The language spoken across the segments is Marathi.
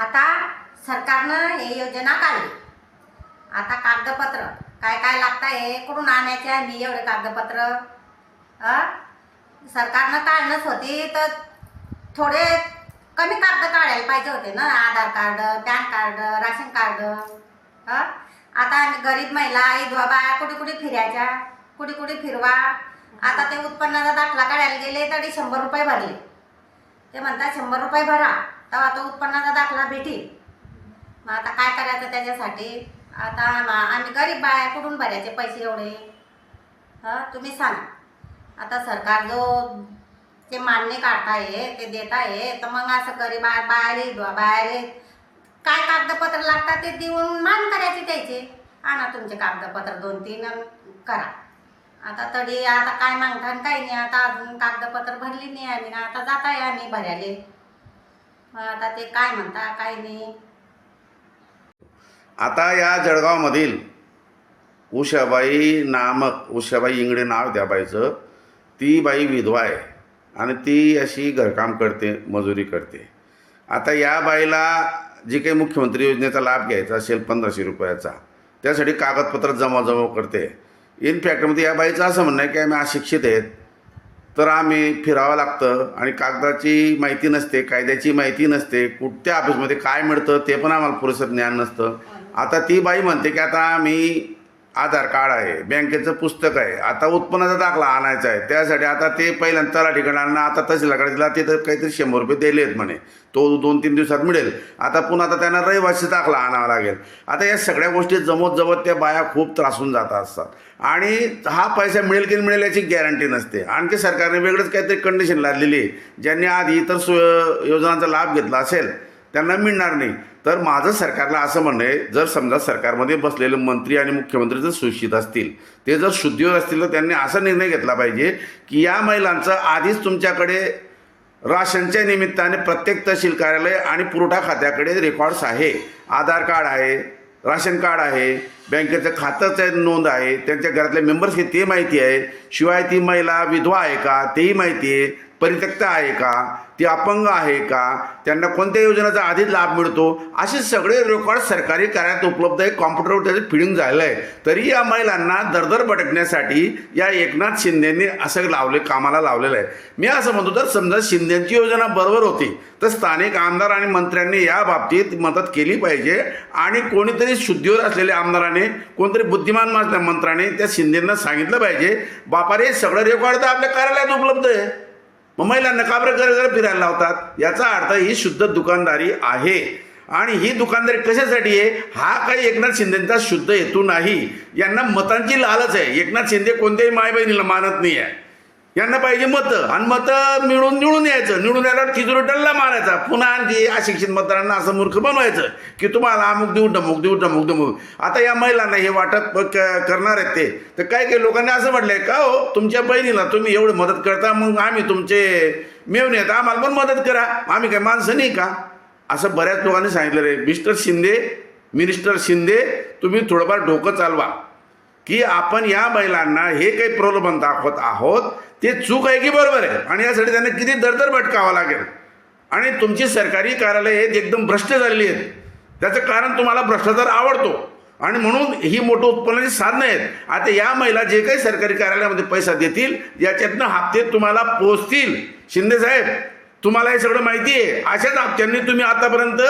आता सरकारनं हे योजना काढली. आता कागदपत्र. काय काय लागतं आहे कुठून आणायचे मी एवढे कागदपत्र? सरकारनं काढणंच होती तर थोडे कमी कागद काढायला पाहिजे होते ना? Aadhaar card PAN card ration card. आता आम्ही गरीब महिला आई बाया कुठे कुठे फिरायच्या? कुठे कुठे फिरवा? आता ते उत्पन्नाचा दाखला काढायला गेले तरी शंभर रुपये भरले. ते म्हणतात शंभर रुपये भरा. तेव्हा तो उत्पन्नाचा दाखला भेटेल. मग आता काय करायचं त्याच्यासाठी? आता आम्हा- आम्ही गरीब बाया कुठून भरायचे पैसे एवढे? हां? तुम्ही सांगा. आता सरकार जो ते मान्य काढताय ते देत आहे तर मग असं गरीब बाय बाहेर बाहेर काय कागदपत्र लागतात ते देऊन मान करायचे त्याचे? आणा तुमचे कागदपत्र दोन तीन करा. आता तरी आता काय मागता काही नाही आता अजून कागदपत्र भरली नाही आम्ही ना आता जात आहे आम्ही भरायला. मग आता ते काय म्हणता काय नाही. आता या जळगावमधील उषाबाई नामक उषाबाई इंगडे नाव त्या बाईचं. ती बाई विधवा आहे आणि ती अशी घरकाम करते मजुरी करते. आता या बाईला जी काही मुख्यमंत्री योजनेचा लाभ घ्यायचा असेल पंधराशे रुपयाचा त्यासाठी कागदपत्र जमा जमा करते इनफॅक्टमध्ये म्हणजे या बाईचं असं म्हणणं आहे की आम्ही अशिक्षित आहेत. तर आम्ही फिरावं लागतं आणि कागदाची माहिती नसते कायद्याची माहिती नसते कुठच्या ऑफिसमध्ये काय मिळतं ते पण आम्हाला पुरेसं ज्ञान नसतं. आता ती बाई म्हणते की आता आम्ही आधार कार्ड आहे बँकेचं पुस्तक आहे आता उत्पन्नाचा दाखला आणायचा आहे त्यासाठी आता ते पहिल्यांदा तला आणणं आता तहसीलकडे दिला तिथं काहीतरी शंभर रुपये दिले आहेत म्हणे. तो दोन तीन दिवसात मिळेल. आता पुन्हा आता त्यांना रहिवासी दाखला आणावा लागेल. आता या सगळ्या गोष्टी जमत जमत त्या बाया खूप त्रासून जात असतात. आणि हा पैसा मिळेल की मिळेल याची गॅरंटी नसते. आणखी सरकारने वेगळंच काहीतरी कंडिशन लादलेली आहे. ज्यांनी आधी इतर सु योजनांचा लाभ घेतला असेल त्यांना मिळणार नाही. तर माझं सरकारला असं म्हणणं आहे जर समजा सरकारमध्ये बसलेले मंत्री आणि मुख्यमंत्री जर सुशित असतील ते जर शुद्धीवर असतील तर त्यांनी असा निर्णय घेतला पाहिजे की या महिलांचं आधीच तुमच्याकडे राशनच्या निमित्ताने प्रत्येक तहसील कार्यालय आणि पुरवठा खात्याकडे रेकॉर्ड्स आहे. आधार कार्ड आहे राशन कार्ड आहे बँकेचं खात्याचं नोंद आहे त्यांच्या घरातल्या मेंबर्स हे ते माहिती आहे. शिवाय ती महिला विधवा आहे का तेही माहिती आहे. परित्यक्त आहे का? ती अपंग आहे का? त्यांना कोणत्या योजनेचा आधीच लाभ मिळतो? असे सगळे रेकॉर्ड सरकारी कार्यात उपलब्ध आहे. कॉम्प्युटरवर त्याचं फिडिंग झालं आहे. तरी या महिलांना दरदर भटकण्यासाठी या एकनाथ शिंदेंनी असं लावले कामाला लावलेलं आहे. मी असं म्हणतो तर समजा शिंदेची योजना बरोबर होती तर स्थानिक आमदार आणि मंत्र्यांनी या बाबतीत मदत केली पाहिजे. आणि कोणीतरी शुद्धीवर असलेल्या आमदाराने कोणतरी बुद्धिमान असल्या मंत्र्याने त्या शिंदेंना सांगितलं पाहिजे. बापा रे सगळं रेकॉर्ड तर आपल्या कार्यालयात उपलब्ध आहे. मग महिलांना का घर फिरायला लावतात? याचा अर्थ ही शुद्ध दुकानदारी आहे. आणि ही दुकानदारी कशासाठी आहे? हा काही एकनाथ शिंदेचा शुद्ध हेतू नाही. यांना मतांची लालच आहे. एकनाथ शिंदे कोणत्याही माय बहिणीला मानत नाही आहे यांना पाहिजे मतं. आणि मतं मिळून निवडून यायचं. निवडून यायला खिजुरी डल्ला मारायचा. पुन्हा आणखी अशिक्षित मतदारांना असं मूर्ख बनवायचं की तुम्हाला अमुक देऊ डमुक देऊ डमुक डमुक आता या महिलांना हे वाटप करणार आहेत ते. तर काय काही लोकांनी असं म्हटलंय का हो तुमच्या बहिणीला तुम्ही एवढी मदत करता मग आम्ही तुमचे मेवणे आहेत. आम्हाला पण मदत करा. आम्ही काय माणसं नाही का? असं बऱ्याच लोकांनी सांगितलं रे मिस्टर शिंदे मिनिस्टर शिंदे तुम्ही थोडंफार डोकं चालवा. की आपण या महिलांना हे काही प्रलोभन दाखवत आहोत ते चूक आहे की बरोबर आहे? आणि यासाठी त्यांना किती दरदर भटकावं लागेल? आणि तुमची सरकारी कार्यालय आहेत एकदम भ्रष्ट झालेली आहेत. त्याचं कारण तुम्हाला भ्रष्टाचार आवडतो. आणि म्हणून ही मोठं उत्पन्नाची साधनं आहेत. आता या महिला जे काही सरकारी कार्यालयामध्ये पैसा देतील याच्यातनं हप्ते तुम्हाला पोचतील. शिंदे साहेब तुम्हाला हे सगळं माहिती आहे. अशाच हप्त्यांनी तुम्ही आतापर्यंत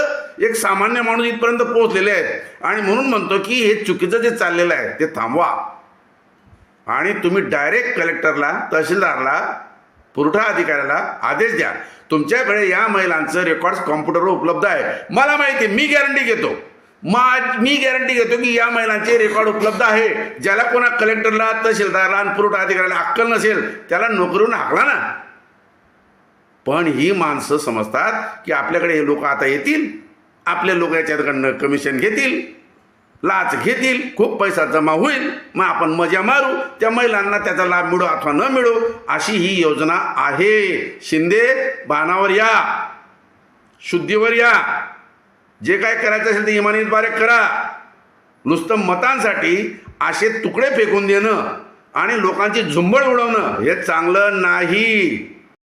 एक सामान्य माणूस इथपर्यंत पोहोचलेले आहेत. आणि म्हणून म्हणतो की हे चुकीचं जे चाललेलं आहे ते थांबवा. आणि तुम्ही डायरेक्ट कलेक्टरला तहसीलदारला पुरवठा अधिकाऱ्याला आदेश द्या. तुमच्याकडे या महिलांचं रेकॉर्ड्स कॉम्प्युटरवर उपलब्ध आहे. मला माहिती आहे मी गॅरंटी घेतो. मा मी गॅरंटी घेतो की या महिलांचे रेकॉर्ड उपलब्ध आहे. ज्याला कोणा कलेक्टरला तहसीलदारला आणि पुरवठा अधिकाऱ्याला अक्कल नसेल त्याला नोकरीवरून हाकला ना. पण ही माणसं समजतात की आपल्याकडे हे लोक आता येतील. आपले लोक याच्याकडनं कमिशन घेतील. लाच घेतील खूप पैसा जमा होईल मग आपण मजा मारू त्या महिलांना त्याचा लाभ मिळो अथवा न मिळो अशी ही योजना आहे. शिंदे बाणावर या शुद्धीवर या. जे काय करायचं असेल ते इमानीद्वारे करा. नुसतं मतांसाठी असे तुकडे फेकून देणं आणि लोकांची झुंबड उडवणं हे चांगलं नाही.